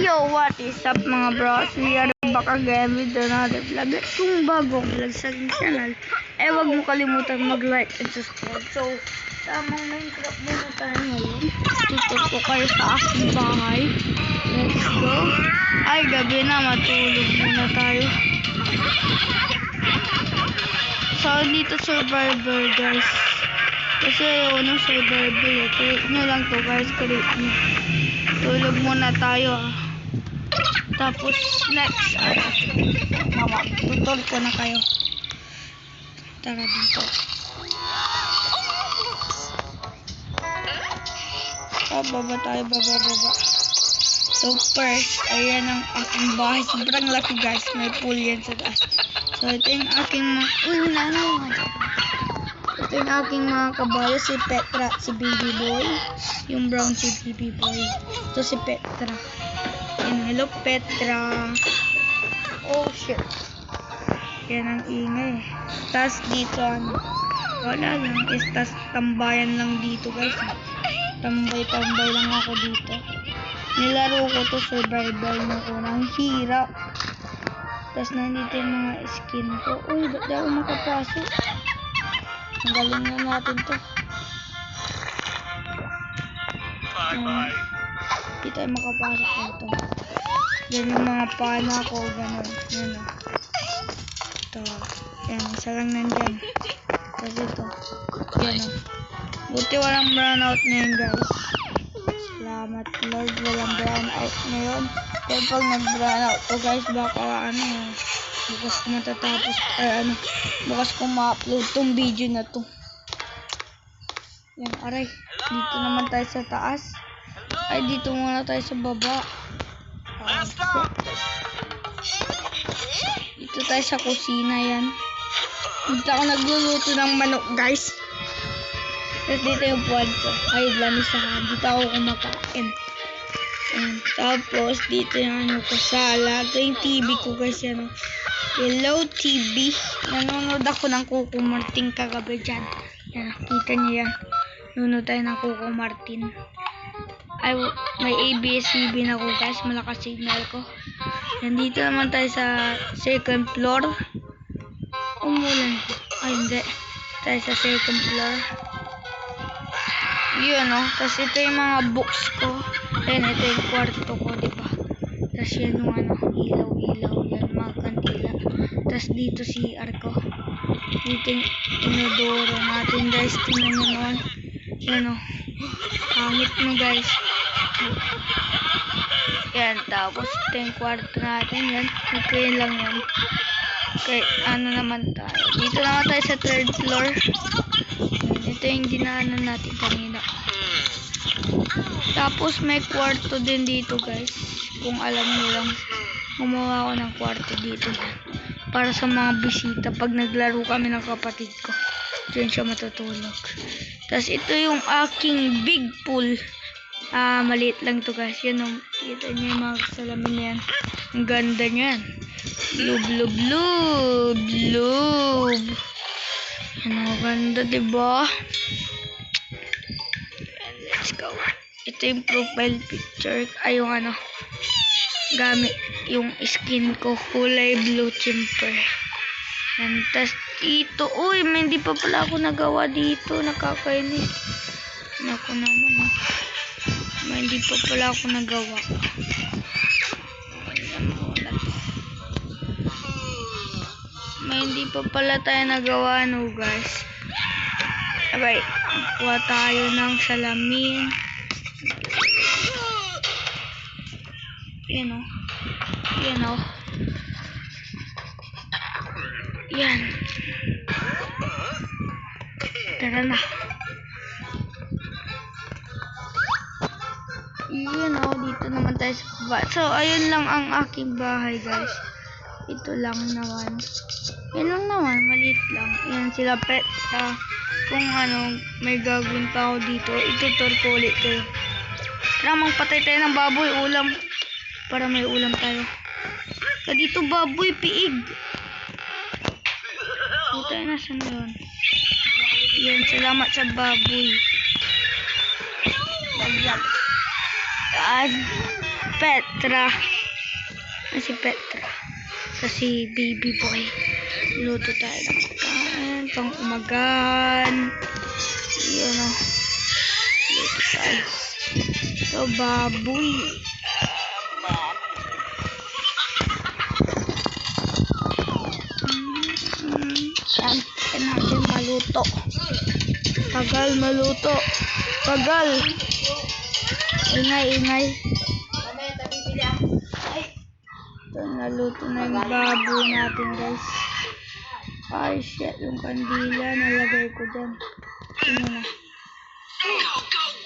Yo, what is up mga bros? We are back again with another vlog. Kung bago vlog sa aking channel, eh wag mo kalimutan mag-like and subscribe. So, tamang Minecraft muna tayo ngayon. Tutor ko kayo sa aking bahay. Let's go. Ay, gabi na. Matulog muna tayo. So, dito survivor guys. Kasi ayaw ng survivor. Create nyo lang to guys. Create nyo. Tulog muna tayo ah. Tapos next ano. Mama, tutol ko na kayo. Tara dito. Oh, baba tayo, baba, baba. So first, ayan ang aking bahay. Sobrang laki guys. May pool yan sa taas. So ito yung aking. Uy, wala na ito yung aking mga kabayo, si Petra, si Baby Boy. Yung brown si Baby Boy. Ito si Petra. Yan, hello Petra. Oh shit. Yan ang ingay. Tapos dito ano. Wala lang. Is tas tambayan lang dito guys. Tambay-tambay lang ako dito. Nilaro ko to survival nung unang hirap. Tapos nandito yung mga skin ko. Uy, ba't ako makapasok? Ang galing na natin to. Um, Hindi tayo makapasok dito. Yan yung mga pana ko, ganun. Yan o. Ito. Yan, isa lang nandyan. Tapos ito. Yan o. Buti walang brownout na yun, guys. Salamat, Lord. Walang brownout na yun. Pero pag nag-brownout to, guys, baka ano, bukas ko matatapos, eh ano, bukas ko ma-upload tong video na to. Yan, aray. Dito naman tayo sa taas. Ay, dito muna tayo sa baba. Dito tayo sa kusina yan. Dito ako nagluluto ng manok, guys. Tapos dito yung puwan ko. Ay, lamisahan. Dito ako kumakain. Ayan. Tapos, dito yung ano ko, sala. Ito yung TV ko, guys. Yan, oh. Hello, TV. Nanonood ako ng Coco Martin kagabi dyan. Yan, nakita niyo yan. Nanonood tayo ng Coco Martin. Ay, may ABS-CBN ako guys. Malakas signal ko. Nandito naman tayo sa second floor. Umulan. Ay, hindi. Tayo sa second floor. Yun, oh. Tapos ito yung mga books ko. Ayan, ito yung kwarto ko, di ba? Tapos yan yung ano, ilaw-ilaw. Yan, mga kandila. Tapos dito si Arco. Dito yung inodoro natin, guys. Tingnan nyo naman. Yan, oh. Hangit mo, guys. Yan, tapos ito yung kwarto natin. Yan, okay lang yan. Okay, ano naman tayo. Dito naman tayo sa third floor. Ito yung dinaanan natin kanina. Tapos may kwarto din dito guys. Kung alam niyo lang, gumawa ako ng kwarto dito. Para sa mga bisita pag naglaro kami ng kapatid ko. Diyan siya matutulog. Tapos ito yung aking big pool. Ah, maliit lang to guys. Yan o. Kita niyo yung mga salamin na yan. Ang ganda niyan. Lub, lub, lub. Lub. Yan ang ganda, diba? And let's go. Ito yung profile picture. Ay, yung ano. Gamit yung skin ko. Kulay blue chimper. Yan. Tapos dito. Uy, may hindi pa pala ako nagawa dito. Nakakainis. Naku naman, oh. May hindi pa pala ako nagawa. May hindi pa pala tayo nagawa, no, guys. Okay, kuha tayo ng salamin. Yan, oh. Yan, oh. Yan. Tara na. Yun oh, dito naman tayo sa baba. So, ayun lang ang aking bahay, guys. Ito lang naman. Yan lang naman, maliit lang. Yan sila pet. Ah, kung ano, may gagawin pa ako dito, itutur ko ulit kayo. Tara, magpatay tayo ng baboy, ulam. Para may ulam tayo. Ka dito baboy, piig. Puta na, saan yun? Yan, salamat sa baboy. Ayan. Yan. Petra. Ah, si Petra. Sa si Baby Boy. Luto tayo ng pagkain. Pang umagahan. Yun o. Luto tayo. So, baboy. Mm, maluto. Tagal maluto. Tagal. Ingay, ingay. Ito, naluto na yung baboy natin, guys. Ay, shit. Yung kandila, nalagay ko dyan. Sino na?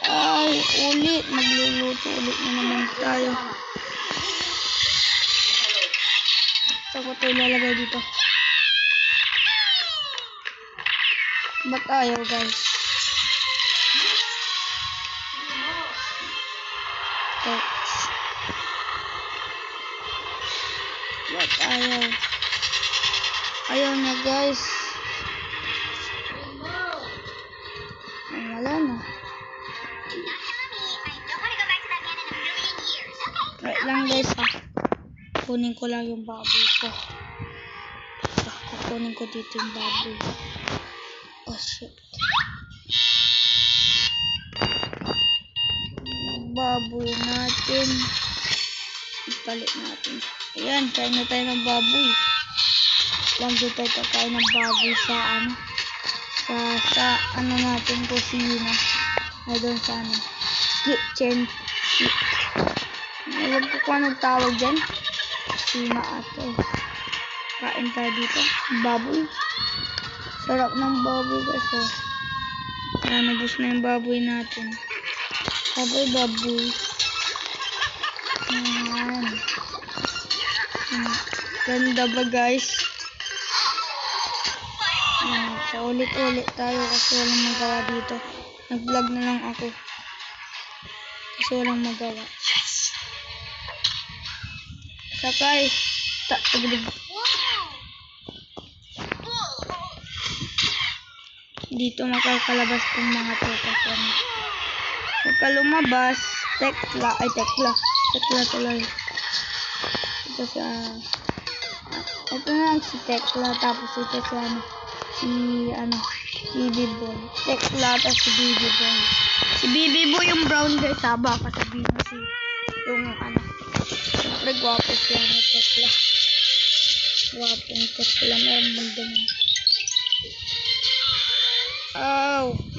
Ay, ulit. Magluluto ulit na naman tayo. Saan ko ito ilalagay dito? Ba't ayaw, guys? Text. Ba't ayaw? Ayaw na, guys. Ay, wala na. Wait lang, guys, ha. Kunin ko lang yung baboy ko. Kukunin ko dito yung baboy. Oh, shit. Baboy natin. Ipalit natin. Ayan, kain na tayo ng baboy. Lang dito tayo kakain ng baboy sa ano. Sa, sa ano natin kusina. Ay, doon sa ano. Kitchen. Alam ko kung anong tawag dyan. Kusina ate. Kain tayo dito. Baboy. Sarap ng baboy guys oh. Nabus na yung baboy natin. Baboy, baboy. Ayan. Ganda ba guys? Ayan, sa ulit-ulit tayo kasi walang magawa dito. Nag-vlog na lang ako. Kasi walang magawa. Sakay. Ta tagilid. Dito makakalabas tong mga tropa ko. Huwag ka lumabas. Tekla. Ay, tekla. Tekla tuloy. Ito si, ah, ah, ito na lang si Tekla. Tapos ito si, ano, si, ano, Bibi Boy. Tekla, tapos si Bibi Boy. Si Bibi Boy yung brown guys, ha? Baka sabihin mo si, yung, ano, siyempre gwapo siya na Tekla. Gwapong Tekla. Meron bang ganun?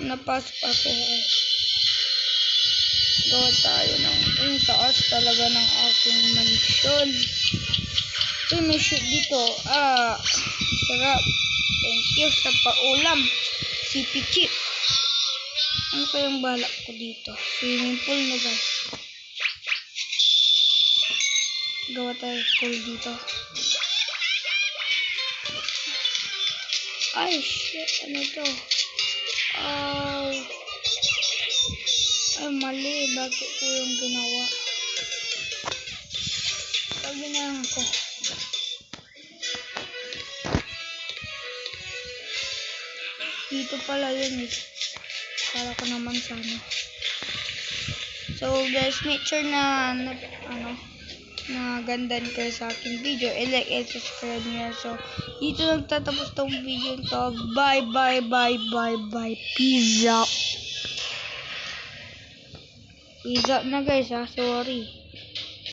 Napasok ako. Gawa tayo ng yung taas talaga ng aking mansyon. Ito may shoot dito. Ah, sarap. Thank you sa paulam. CP chip. Ano kayang balak ko dito? Swimming pool na guys. Gawa tayo pool dito. Ay, shit. Ano to? Ay. Ay, mali. Bakit ko yung ginawa? Pag ginawa ko. Dito pala yun eh. Para ko naman sana. So guys, make sure na, na ano, na gandaan kayo sa aking video. I-like and subscribe niya. So, dito nagtatapos tong video to. Bye, bye, bye, bye, bye. Peace out. Peace out na guys ha. Sorry.